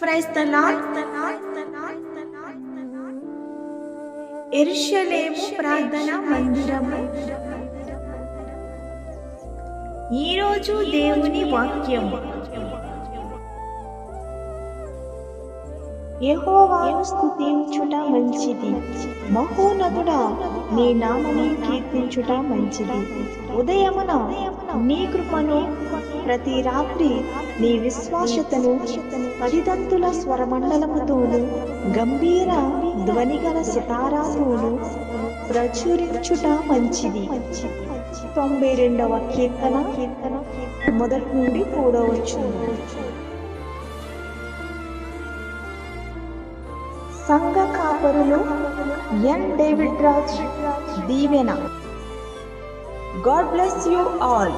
Praise the lord ఎరుషలేము ప్రార్థన మందిరము ఈరోజు దేవుని వాక్యము యహోవాను స్థుతించుట మంచిది. మహోన్నతుడా నీ నామని కీర్తించుట మంచిది. ఉదయమున నీ కృపను ప్రతి రాత్రి నీ విశ్వాసతను పదిదంతుల స్వరమండలముతోను గంభీర ధ్వనిగల సితారాతోను ప్రచురించుట మంచిది. తొంభై రెండవ కీర్తన కీర్తన మొదటి నుండి కూడవచ్చు సంఘ కాపరులు N David Raj Deevena. God bless you all.